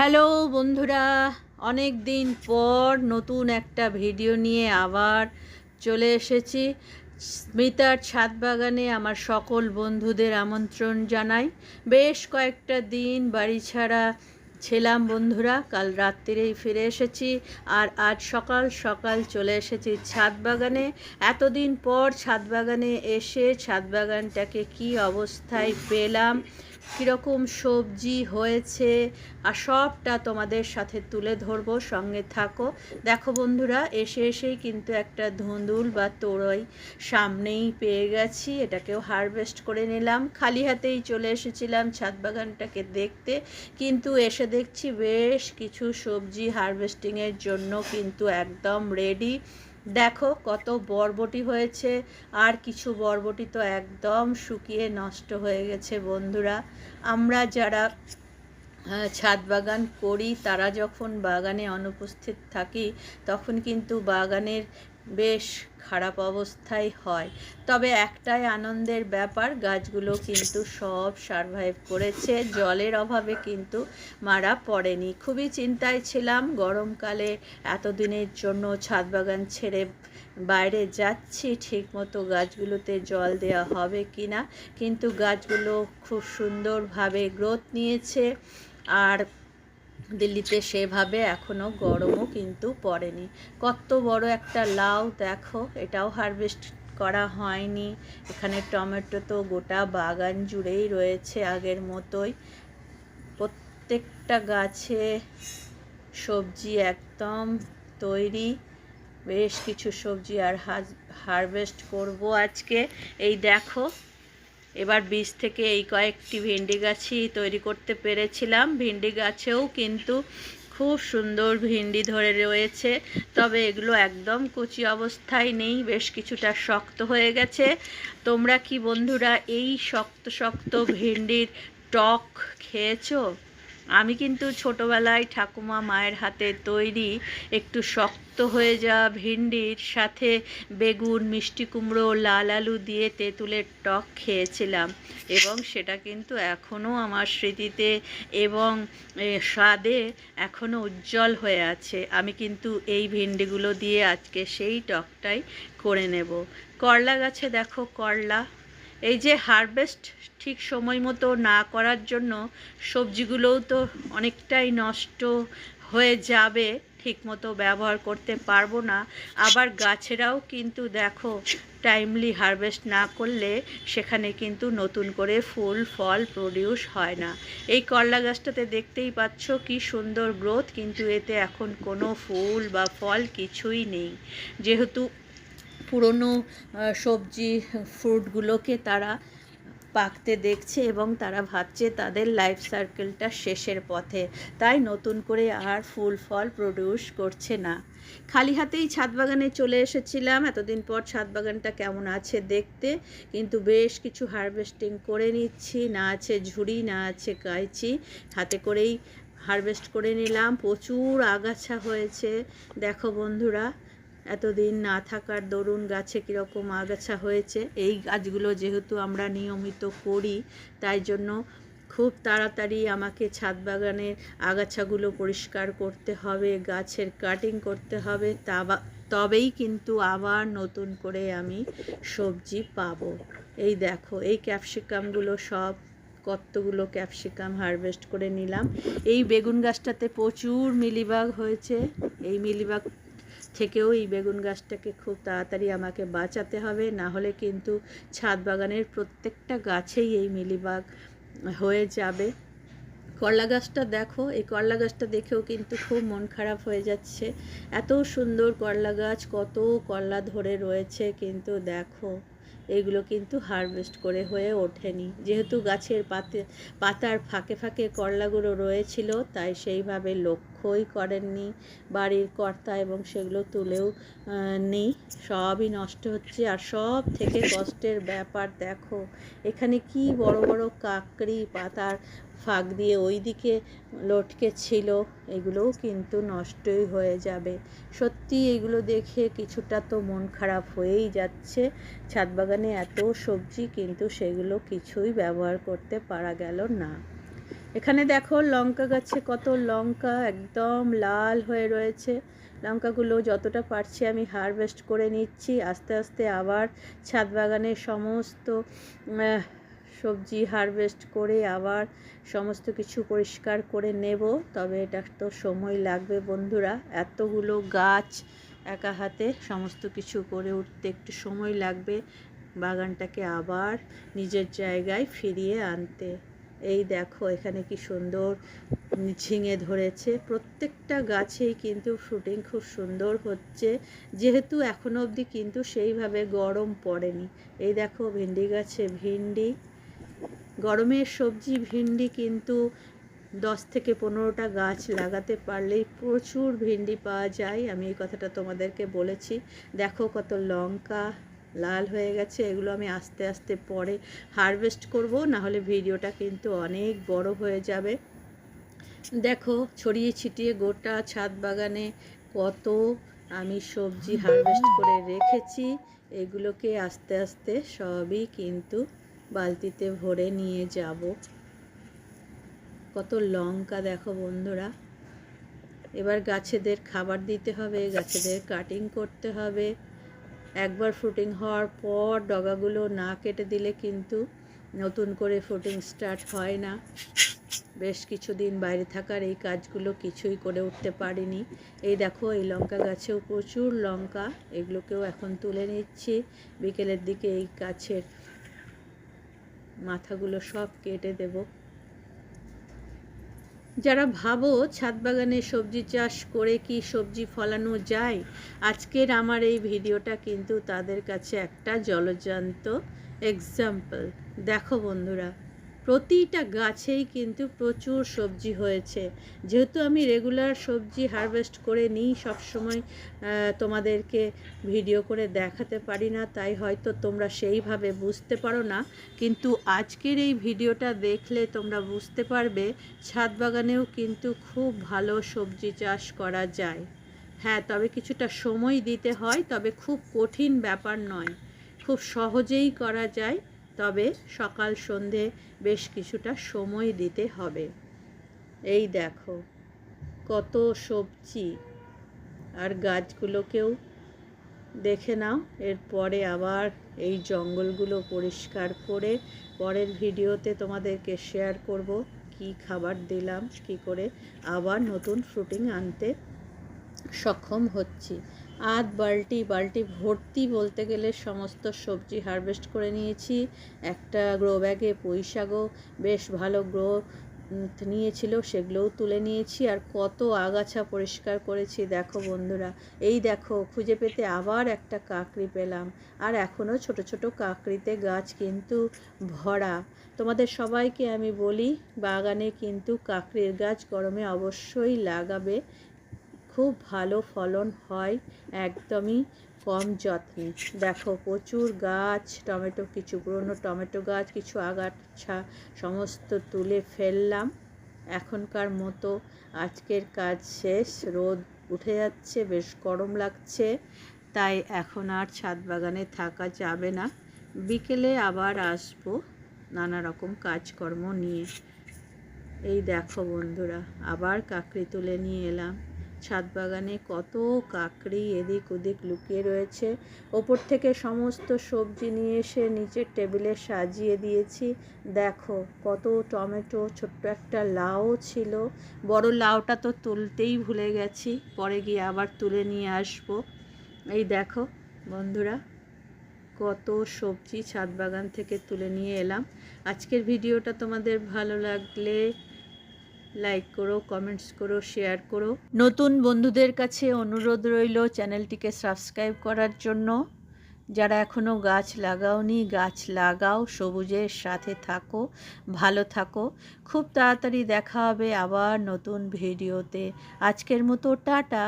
Hello বন্ধুরা, অনেক দিন পর নতুন একটা ভিডিও নিয়ে আবার চলে এসেছি। স্মিতার ছাদ বাগানে আমার সকল বন্ধুদের আমন্ত্রণ জানাই। বেশ কয়েকটা দিন বাড়ি ছাড়া ছিলাম বন্ধুরা, কাল রাত্রিরেই ফিরে এসেছি আর আজ সকাল সকাল চলে এসেছি ছাদ বাগানে। এতদিন পর ছাদ বাগানে এসে ছাদ বাগানটাকে কি অবস্থায় পেলাম কীরকম সবজি হয়েছে, আর সবটা তোমাদের সাথে তুলে ধরবো, সঙ্গে থাকো। দেখো বন্ধুরা, এসে এসেই কিন্তু একটা ধুন্দুল বা তোরই সামনেই পেয়ে গেছি, এটাকেও হারভেস্ট করে নিলাম। খালি হাতেই চলে এসেছিলাম ছাদ বাগানটাকে দেখতে, কিন্তু এসে দেখছি বেশ কিছু সবজি হারভেস্টিংয়ের জন্য কিন্তু একদম রেডি দেখো কত বরবটি হয়েছে, আর কিছু বরবটি তো একদম শুকিয়ে নষ্ট হয়ে গেছে বন্ধুরা। আমরা যারা ছাদ বাগান করি, তারা যখন বাগানে অনুপস্থিত থাকি, তখন কিন্তু বাগানের বেশ খারাপ অবস্থায় হয়। তবে একটাই আনন্দের ব্যাপার, গাছগুলো কিন্তু সব সারভাইভ করেছে। জলের অভাবে কিন্তু মারা পড়েনি। খুবই চিন্তায় ছিলাম, গরমকালে এতদিনের জন্য ছাদ বাগান ছেড়ে বাইরে যাচ্ছি, ঠিকমতো গাছগুলোতে জল দেওয়া হবে কি না কিন্তু গাছগুলো খুব সুন্দরভাবে গ্রোথ নিয়েছে। আর দিল্লিতে সেভাবে এখনও গরমও কিন্তু পড়েনি। কত বড় একটা লাউ, দেখো, এটাও হারভেস্ট করা হয়নি। এখানে টমেটো তো গোটা বাগান জুড়েই রয়েছে আগের মতোই। প্রত্যেকটা গাছে সবজি একদম তৈরি। বেশ কিছু সবজি আর হারভেস্ট করব আজকে। এই দেখো এবার বীজ থেকে এই কয়েকটি ভেন্ডি গাছই তৈরি করতে পেরেছিলাম। ভেন্ডি গাছেও কিন্তু খুব সুন্দর ভেন্ডি ধরে রয়েছে, তবে এগুলো একদম কুচি অবস্থায় নেই, বেশ কিছুটা শক্ত হয়ে গেছে। তোমরা কি বন্ধুরা এই শক্ত শক্ত ভেন্ডির টক খেয়েছো? আমি কিন্তু ছোটোবেলায় ঠাকুমা মায়ের হাতে তৈরি একটু শক্ত হয়ে যাওয়া ভিন্ডির সাথে বেগুন, মিষ্টি কুমড়ো, লাল আলু দিয়ে তেঁতুলের টক খেয়েছিলাম এবং সেটা কিন্তু এখনও আমার স্মৃতিতে এবং স্বাদে এখনও উজ্জ্বল হয়ে আছে। আমি কিন্তু এই ভিন্ডিগুলো দিয়ে আজকে সেই টকটাই করে নেব। করলা গাছে দেখো, করলা এই যে হারভেস্ট ঠিক সময় মতো না করার জন্য সবজিগুলোও তো অনেকটাই নষ্ট হয়ে যাবে ঠিকমতো ব্যবহার করতে পারব না। আবার গাছেরাও কিন্তু দেখো টাইমলি হারভেস্ট না করলে সেখানে কিন্তু নতুন করে ফুল, ফল প্রডিউস হয় না। এই করলা গাছটাতে দেখতেই পাচ্ছ কি সুন্দর গ্রোথ কিন্তু এতে এখন কোনো ফুল বা ফল কিছুই নেই। যেহেতু পুরনো সবজি, ফ্রুটগুলোকে তারা পাকতে দেখছে এবং তারা ভাবছে তাদের লাইফ সার্কেলটা শেষের পথে। তাই নতুন করে আর ফুল ফল প্রডিউস করছে না। খালি হাতেই ছাদ বাগানে চলে এসেছিলাম। এতদিন পর ছাদ বাগানটা কেমন আছে দেখতে। কিন্তু বেশ কিছু হারভেস্টিং করে নিচ্ছি। না আছে ঝুড়ি, না আছে কাইচি। হাতে করেই হারভেস্ট করে নিলাম। প্রচুর আগাছা হয়েছে। দেখো বন্ধুরা এতদিন না থাকার দরুন গাছে কীরকম আগাছা হয়েছে। এই গাছগুলো যেহেতু আমরা নিয়মিত করি, তাই জন্য খুব তাড়াতাড়ি আমাকে ছাদ বাগানের আগাছাগুলো পরিষ্কার করতে হবে, গাছের কাটিং করতে হবে। তা তবেই কিন্তু আবার নতুন করে আমি সবজি পাবো। এই দেখো, এই ক্যাপসিকামগুলো সব, কতগুলো ক্যাপসিকাম হারভেস্ট করে নিলাম। এই বেগুন গাছটাতে প্রচুর মিলিবাগ হয়েছে। এই মিলিবাগ থেকেও এই বেগুন গাছটাকে খুব তাড়াতাড়ি আমাকে বাঁচাতে হবে। না হলে কিন্তু ছাদ বাগানের প্রত্যেকটা গাছেই এই মিলিবাগ হয়ে যাবে। করলা গাছটা দেখো, এই করলা গাছটা দেখেও কিন্তু খুব মন খারাপ হয়ে যাচ্ছে। এত সুন্দর করলা গাছ, কত করলা ধরে রয়েছে কিন্তু দেখো, এগুলো কিন্তু হারভেস্ট করে হয়ে ওঠেনি। যেহেতু গাছের পাতে, পাতার ফাঁকে ফাঁকে করলাগুলো রয়েছিল, তাই সেইভাবে লক্ষ্যই করেননি বাড়ির কর্তা এবং সেগুলো তুলেও নেই। সবই নষ্ট হচ্ছে আর সব থেকে কষ্টের ব্যাপার দেখো, এখানে কি বড় বড় কাকড়ি পাতার ফাঁক দিয়ে ওই দিকে লটকে ছিল, এগুলোও কিন্তু নষ্টই হয়ে যাবে। সত্যি এগুলো দেখে কিছুটা তো মন খারাপ হয়েই যাচ্ছে। ছাদ বাগানে এত সবজি কিন্তু সেগুলো কিছুই ব্যবহার করতে পারা গেল না। এখানে দেখো লঙ্কা গাছে কত লঙ্কা একদম লাল হয়ে রয়েছে। লঙ্কাগুলো যতটা পারছি আমি হারভেস্ট করে নিচ্ছি। আস্তে আস্তে আবার ছাদ বাগানের সমস্ত সবজি হারভেস্ট করে আবার সমস্ত কিছু পরিষ্কার করে নেব। তবে এটা তো সময় লাগবে বন্ধুরা। এতগুলো গাছ একা হাতে সমস্ত কিছু করে উঠতে একটু সময় লাগবে বাগানটাকে আবার নিজের জায়গায় ফিরিয়ে আনতে। এই দেখো এখানে কি সুন্দর ঝিঙে ধরেছে। প্রত্যেকটা গাছেই কিন্তু শুটিং খুব সুন্দর হচ্ছে। যেহেতু এখনও অবধি কিন্তু সেইভাবে গরম পড়েনি। এই দেখো ভিন্ডি গাছে ভিন্ডি। গরমের সবজি, ভিন্ডি কিন্তু দশ থেকে পনেরোটা গাছ লাগাতে পারলেই প্রচুর ভিন্ডি পাওয়া যায়। আমি এই কথাটা তোমাদেরকে বলেছি। দেখো কত লঙ্কা লাল হয়ে গেছে, এগুলো আমি আস্তে আস্তে পরে হারভেস্ট করব না হলে ভিডিওটা কিন্তু অনেক বড় হয়ে যাবে। দেখো, ছড়িয়ে ছিটিয়ে গোটা ছাদ বাগানে কত আমি সবজি হারভেস্ট করে রেখেছি, এগুলোকে আস্তে আস্তে সবই কিন্তু বালতিতে ভরে নিয়ে যাব। কত লঙ্কা দেখো বন্ধুরা। এবার গাছেদের খাবার দিতে হবে, গাছেদের কাটিং করতে হবে। একবার ফুটিং হওয়ার পর ডগাগুলো না কেটে দিলে কিন্তু নতুন করে ফুটিং স্টার্ট হয় না। বেশ কিছুদিন বাইরে থাকার এই কাজগুলো কিছুই করে উঠতে পারিনি। এই দেখো, এই লঙ্কা গাছেও প্রচুর লঙ্কা, এগুলোকেও এখন তুলে নিচ্ছি। বিকেলের দিকে এই গাছের মাথাগুলো সব কেটে দেব। যারা ভাবো ছাদ বাগানে সবজি চাষ করে কি সবজি ফলানো যায়, আজকের আমার এই ভিডিওটা কিন্তু তাদের কাছে একটা জলজান্ত এক্সাম্পল দেখো বন্ধুরা। প্রতিটা গাছেই কিন্তু প্রচুর সবজি হয়েছে। যেহেতু আমি রেগুলার সবজি হারভেস্ট করে নিই, সবসময় তোমাদেরকে ভিডিও করে দেখাতে পারি না, তাই হয়তো তোমরা সেইভাবে বুঝতে পারো না। কিন্তু আজকের এই ভিডিওটা দেখলে তোমরা বুঝতে পারবে, ছাদ বাগানেও কিন্তু খুব ভালো সবজি চাষ করা যায়। হ্যাঁ তবে কিছুটা সময় দিতে হয়, তবে খুব কঠিন ব্যাপার নয়। খুব সহজেই করা যায়। তবে সকাল সন্ধে বেশ কিছুটা সময় দিতে হবে। এই দেখো, কত সবজি। আর গাছগুলোকেও দেখে নাও, এরপরে আবার এই জঙ্গলগুলো পরিষ্কার করে পরের ভিডিওতে তোমাদেরকে শেয়ার করব, কি খাবার দিলাম, কি করে আবার নতুন ফ্রুটিং আনতে সক্ষম হচ্ছি। আধ বালতি বালতি ভর্তি বলতে গেলে সমস্ত সবজি হারভেস্ট করে নিয়েছি। একটা গ্রো ব্যাগে পুঁই শাকও বেশ ভালো গ্রো নিয়েছিল, সেগুলোও তুলে নিয়েছি। আর কত আগাছা পরিষ্কার করেছি, দেখো বন্ধুরা। এই দেখো, খুঁজে পেতে আবার একটা কাকড়ি পেলাম। আর এখনও ছোট ছোট কাকড়িতে গাছ কিন্তু ভরা। তোমাদের সবাইকে আমি বলি, বাগানে কিন্তু কাকড়ির গাছ গরমে অবশ্যই লাগাবে। খুব ভালো ফলন হয়, একদমই কম যত্নে। দেখো, প্রচুর গাছ, টমেটো কিছু পুরনো টমেটো গাছ, কিছু আগাছা, সমস্ত তুলে ফেললাম। এখনকার মতো আজকের কাজ শেষ। রোদ উঠে যাচ্ছে, বেশ গরম লাগছে, তাই এখন আর ছাদ বাগানে থাকা যাবে না। বিকেলে আবার আসব নানা রকম কাজকর্ম নিয়ে। এই দেখো বন্ধুরা, আবার কাকড়ি তুলে নিয়ে এলাম। ছাদ বাগানে কত কাকড়ি এদিক ওদিক লুকিয়ে রয়েছে। ওপর থেকে সমস্ত সবজি নিয়ে এসে নিচের টেবিলে সাজিয়ে দিয়েছি। দেখো, কত টমেটো, ছোট্ট একটা লাউ ছিল। বড় লাউটা তো তুলতেই ভুলে গেছি, পরে গিয়ে আবার তুলে নিয়ে আসব। এই দেখো, বন্ধুরা, কত সবজি ছাদ বাগান থেকে তুলে নিয়ে এলাম। আজকের ভিডিওটা তোমাদের ভালো লাগলে লাইক করো কমেন্টস করো শেয়ার করো। নতুন বন্ধুদের কাছে অনুরোধ রইল চ্যানেলটিকে সাবস্ক্রাইব করার জন্য। যারা এখনও গাছ লাগাওনি, গাছ লাগাও, সবুজের সাথে থাকো, ভালো থাকো। খুব তাড়াতাড়ি দেখা হবে আবার নতুন ভিডিওতে। আজকের মতো টাটা।